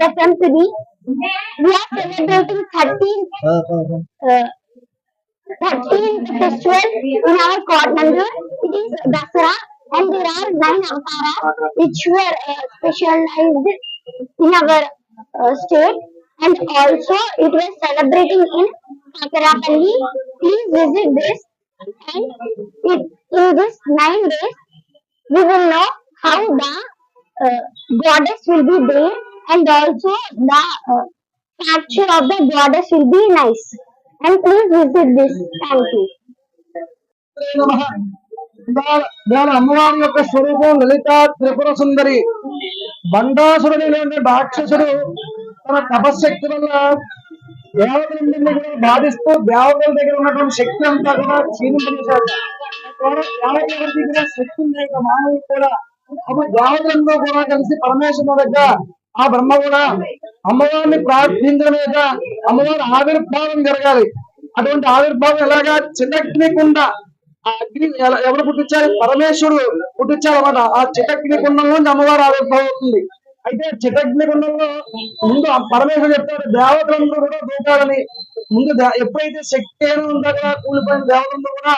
Dasampidi. We are celebrating 13th, uh, 13th festival in our court Nandur. It is Dasara and there are nine avataras which were uh, specialized in our uh, state and also it was celebrating in Kakarapalli. Please visit this and it, in this nine days we will know how the uh, goddess will be there and also the uh, facture of the goddess will be nice. And please visit this. Thank you. దాని అమ్మవారి యొక్క స్వరూపం లలిత త్రిపుర సుందరి బండాసురుడైనటువంటి రాక్షసుడు తన తపశక్తి వల్ల దేవతలందరినీ కూడా బాధిస్తూ దేవతల దగ్గర ఉన్నటువంటి శక్తి అంతా కూడా క్షీణింపజేశాడు దేవతల దగ్గర శక్తి లేక మానవుడు కూడా అప్పుడు దేవతలందరూ కూడా కలిసి పరమేశ్వరుడు దగ్గర ఆ బ్రహ్మ కూడా అమ్మవారిని ప్రార్థించడం అమ్మవారి ఆవిర్భావం జరగాలి. అటువంటి ఆవిర్భావం ఎలాగా? చిన్నకుండా ఆ అగ్ని ఎలా- ఎవరు పుట్టించాలి పరమేశ్వరుడు పుట్టించారు అన్నమాట. ఆ చిటగ్ని కుండంలో అమ్మవారు ఆవిర్భావం అవుతుంది. అయితే చిటగ్ని కుండంలో ముందు ఆ పరమేశ్వరుడు చెప్తాడు దేవతలందరూ కూడా దూకాలని. ముందు దే- ఎప్పుడైతే శక్తి ఏమి ఉందో కదా కూలిపోయిన దేవతలందరూ కూడా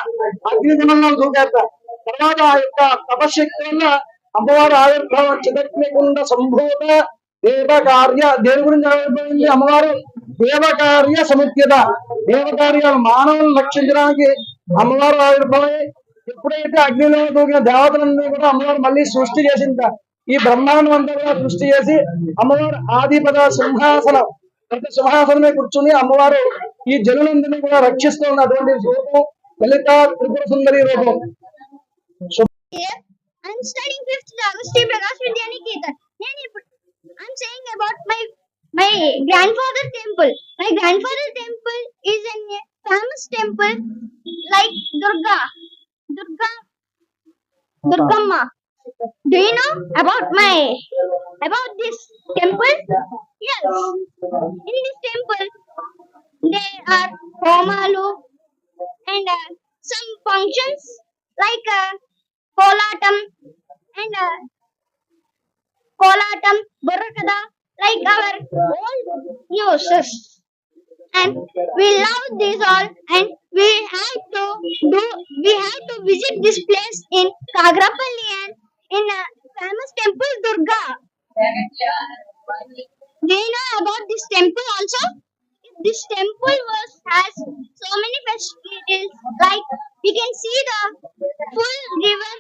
అగ్ని కుండంలో దూకేస్తారు. తర్వాత ఆ యొక్క తపశక్తి వల్ల అమ్మవారు ఆవిర్భావం చిటగ్ని కుండ సంభూత దేవకార్య దేని గురించి ఆవిర్భవించి అమ్మవారు? దేవకార్య సముఖ్యత. దేవకార్యాలు మానవులను రక్షించడానికి అమ్మవారు ఆవిర్భవై ఎప్పుడైతే అగ్నిలో దూకిన దేవతలందరూ కూడా అమ్మవారు మళ్ళీ సృష్టి చేసింద? ఈ బ్రహ్మాండం అంతా కూడా సృష్టి చేసి అమ్మవారు ఆదిపద సింహాసనం ప్రతి సింహాసనమే కూర్చుని అమ్మవారు ఈ జనులందరినీ కూడా రక్షిస్తూ ఉన్నటువంటి రూపం లలిత త్రిపుర సుందరి రూపం. I'm studying fifth Agustí Prakash Vidya Niketan. నేను ఇప్పుడు I'm saying about my my grandfather temple. My grandfather temple is a famous temple like Durga. Durga. Durgamma. Do you know about my about this temple? Old uses and we love this all and we have to do we have to visit this place in Kagrapalli and in a famous temple Durga. Do you know about this temple also? This temple was has so many facilities like we can see the full river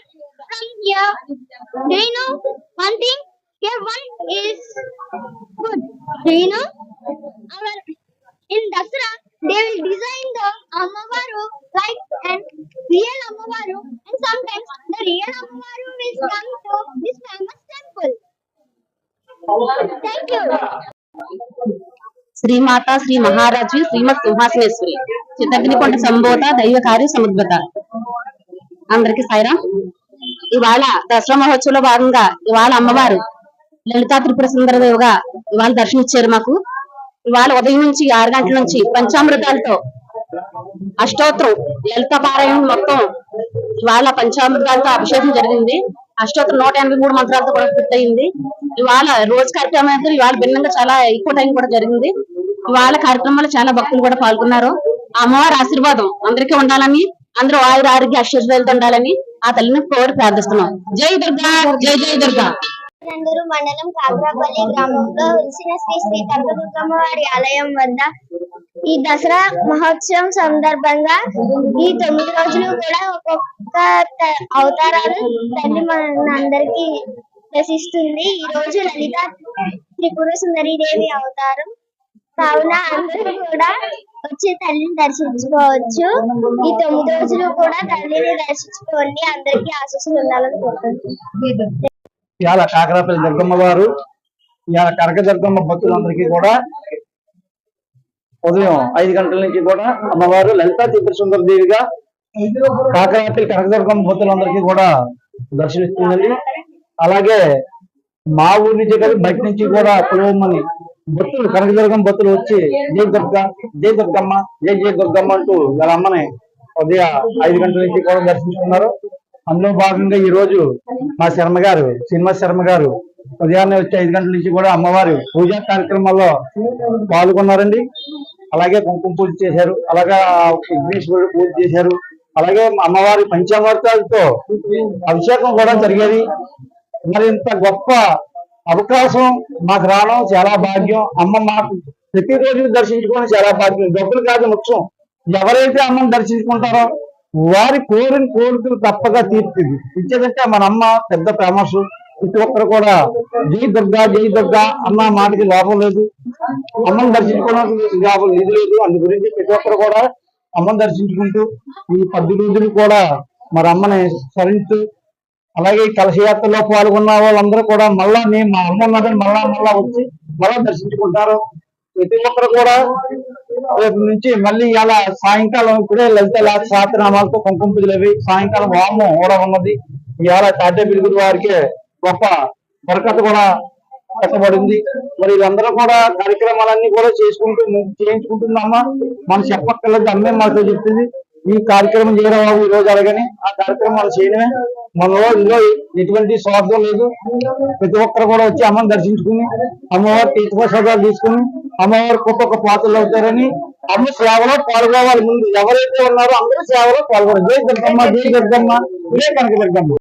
from here. Do you know one thing? Here one is good. Do you know? Our in Dasara they will design the Amavaru like an real Amavaru and sometimes the real Amavaru will come to this famous temple. Thank you. Shri మాత శ్రీ మహారాజు శ్రీమత్ సింహాసనేశ్వరి చిత్తగ్నికొండ సంబోధ దైవ కార్య సముద్భత అందరికి సాయిరాం ఇవాళ దసరా మహోత్సవంలో భాగంగా ఇవాళ అమ్మవారు లలితా త్రిపుర సుందరదేవిగా ఇవాళ దర్శనిచ్చారు మాకు. ఇవాళ ఉదయం నుంచి ఆరు గంటల నుంచి పంచామృతాలతో అష్టోత్తరం లలిత పారాయణం మొత్తం ఇవాళ పంచామృతాలతో అభిషేకం జరిగింది. అష్టోత్తరం నూట ఎనభై మూడు మంత్రాలతో కూడా పూర్తయింది. ఇవాళ రోజు కార్యక్రమం అయితే ఇవాళ భిన్నంగా చాలా ఎక్కువ టైం కూడా జరిగింది. ఇవాళ కార్యక్రమంలో చాలా భక్తులు కూడా పాల్గొన్నారు. అమ్మవారి ఆశీర్వాదం అందరికీ ఉండాలని అందరూ ఆయుర ఆరోగ్య అశ్వర్యాలతో ఉండాలని ఆ తల్లిని కోరి ప్రార్థిస్తున్నాం. జై దుర్గా జై జై దుర్గా. నందూరు మండలం కాకరాపల్లి గ్రామంలో వెలిసిన శ్రీ శ్రీ కనకదుర్గమ్మ వారి ఆలయం వద్ద ఈ దసరా మహోత్సవం సందర్భంగా ఈ తొమ్మిది రోజులు కూడా ఒక్కొక్క అవతారాలు తల్లి మనందరికి దర్శిస్తుంది ఈ రోజు లలిత త్రిపుర సుందరి దేవి అవతారం. కావున అందరూ కూడా వచ్చి తల్లిని దర్శించుకోవచ్చు. ఈ తొమ్మిది రోజులు కూడా తల్లిని దర్శించుకోండి. అందరికీ ఆశీస్సులు ఉండాలని కోరుకుంటున్నాను. ఇవాళ కాకరాపల్లి దుర్గమ్మ వారు ఇవాళ కనక దుర్గమ్మ భక్తులందరికీ కూడా ఉదయం ఐదు గంటల నుంచి కూడా అమ్మవారు లలితా త్రిపుర సుందర దేవిగా కాకరాపల్లి కనకదుర్గమ్మ భక్తులందరికీ కూడా దర్శనమిస్తుందండి. అలాగే మా ఊరి నుంచి కానీ బయట నుంచి కూడా పులవమ్మని భక్తులు కనకదుర్గమ్మ భక్తులు వచ్చి జై దుర్గ జై దుర్గమ్మ జై జయ దుర్గమ్మ అంటూ వాళ్ళ అమ్మని ఉదయం ఐదు గంటల నుంచి కూడా దర్శించుకున్నారు. అందులో భాగంగా ఈ రోజు మా శర్మ గారు సినిమా శర్మ గారు ఉదయాన్నే వచ్చి ఐదు గంటల నుంచి కూడా అమ్మవారి పూజా కార్యక్రమాల్లో పాల్గొన్నారండి. అలాగే కుంకుమ పూజ చేశారు అలాగే విఘ్నేశ్వరుడు పూజ చేశారు అలాగే అమ్మవారి పంచామృతాలతో అభిషేకం కూడా జరిగేది. మరి ఇంత గొప్ప అవకాశం మాకు రావడం చాలా భాగ్యం. అమ్మ మాకు ప్రతిరోజు దర్శించుకోవడం చాలా భాగ్యం. డబ్బులు కాదు ముఖ్యం. ఎవరైతే అమ్మని దర్శించుకుంటారో వారి కోరిన కోరికలు తప్పగా తీర్చింది. ఇచ్చేదంటే మన అమ్మ పెద్ద ఫేమస్ ప్రతి ఒక్కరు కూడా జై దుర్గా జై దుర్గా అమ్మ మాటకి లాభం లేదు. అమ్మని దర్శించుకోవడానికి లాభం ఇది లేదు. అందు గురించి ప్రతి ఒక్కరు కూడా అమ్మని దర్శించుకుంటూ ఈ పది రోజులు కూడా మరి అమ్మని స్మరించు. అలాగే ఈ కలశయాత్రలో పాల్గొన్న వాళ్ళందరూ కూడా మళ్ళా నేను మా అమ్మ ఉన్నదని మళ్ళా మళ్ళా వచ్చి మళ్ళా దర్శించుకుంటారు. ప్రతి ఒక్కరు కూడా రేపు నుంచి మళ్ళీ ఇలా సాయంకాలం ఇప్పుడే లలిత శాస్త్రనామాలతో కుంకుమ పూజలు అవి. సాయంకాలం వామం కూడా ఉన్నది. ఇవాళ తాటే వారికి గొప్ప బరకత కూడా కట్టబడింది మరి వీళ్ళందరూ కూడా కార్యక్రమాలన్నీ కూడా చేసుకుంటూ చేయించుకుంటుందమ్మా. మనం చెప్పక్కర్లేదు అమ్మే మాతో చెప్తుంది. ఈ కార్యక్రమం చేయడం బాబు ఈ రోజు అలాగని ఆ కార్యక్రమాలు చేయడమే. మనలో ఇందులో ఎటువంటి స్వార్థం లేదు. ప్రతి ఒక్కరు కూడా వచ్చి అమ్మని దర్శించుకుని అమ్మవారి తీర్థప్రసాదాలు తీసుకుని అమ్మవారి ఒక్కొక్క పాత్రలు అవుతారని అమ్మ సేవలో పాల్గొవాలి ముందు. ఎవరైతే ఉన్నారో అందరూ సేవలో పాల్గొనాలి. జై దుర్గమ్మ జై దుర్గమ్మ జై దుర్గమ్మ